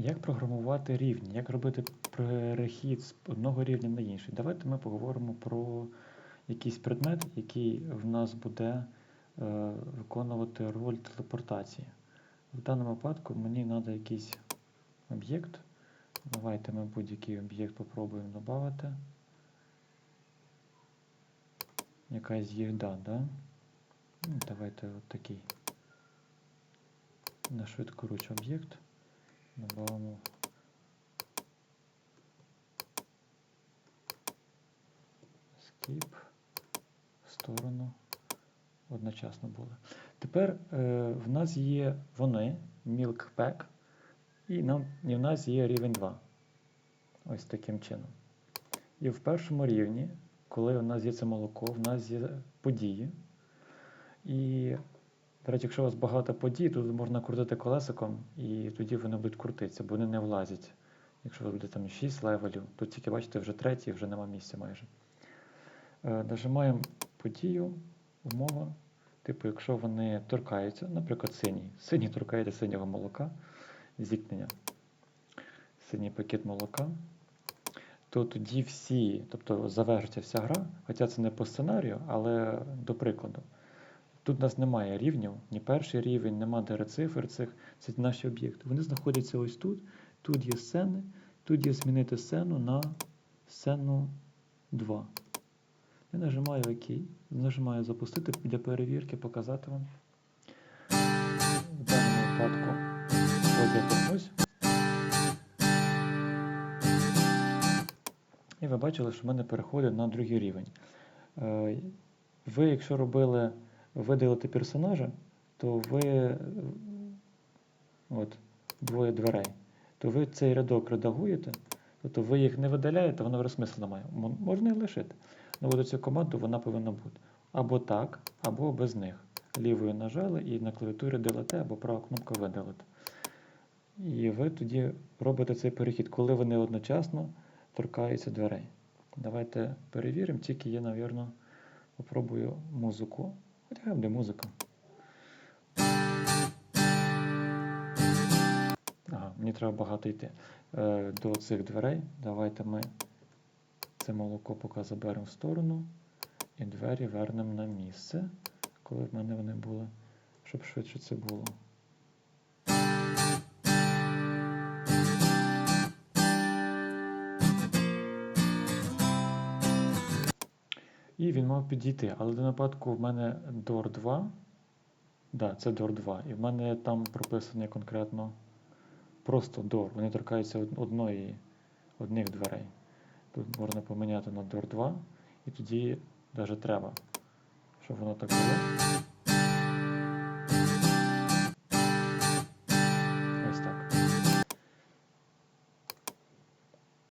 Як програмувати рівні, як робити перехід з одного рівня на інший? Давайте ми поговоримо про якийсь предмет, який в нас буде е, виконувати роль телепортації. В даному випадку мені треба якийсь об'єкт. Давайте ми будь-який об'єкт попробуємо додати. Якась їда, да? Ну, Давайте от такий на швидкоруч об'єкт. Добавимо skip в сторону. Одночасно були. Тепер е, в нас є вони, milk pack, і, нам, і в нас є рівень 2. Ось таким чином. І в першому рівні, коли у нас є це молоко, в нас є події. І, речі, якщо у вас багато подій, тут можна крутити колесиком, і тоді вони будуть крутитися, бо вони не влазять. Якщо ви буде там 6 левелів, тут тільки бачите, вже третій, вже нема місця майже. Е, Нажимаємо подію, умова. Типу, якщо вони торкаються, наприклад, синій. Синій торкається синього молока, зіткнення. Синій пакет молока. То тоді всі, тобто завершиться вся гра, хоча це не по сценарію, але до прикладу. Тут у нас немає рівнів, ні перший рівень, нема де цифр цих, це наші об'єкти. Вони знаходяться ось тут. Тут є сцени, тут є змінити сцену на сцену 2. Я нажимаю ОК, нажимаю запустити для перевірки, показати вам. В даному випадку ось я торкнусь. І ви бачили, що в мене переходить на другий рівень. Е, Ви, якщо робили видалити персонажа, то ви от, двоє дверей, то ви цей рядок редагуєте, тобто ви їх не видаляєте, воно вже смислу немає. М- Можна і лишити. Ну, от цю команду вона повинна бути. Або так, або без них. Лівою нажали і на клавіатурі Delete або права кнопка видалити. І ви тоді робите цей перехід, коли вони одночасно торкаються дверей. Давайте перевіримо, тільки я, напевно, попробую музику. Хоча буде музика. Ага, мені треба багато йти е, до цих дверей. Давайте ми це молоко поки заберемо в сторону і двері вернемо на місце, коли в мене вони були, щоб швидше це було. І він мав підійти. Але до випадку в мене door 2. Да, це door 2. І в мене там прописаний конкретно просто door. Вони торкаються одної, одних дверей. Тут можна поміняти на door 2, і тоді навіть треба, щоб воно так було.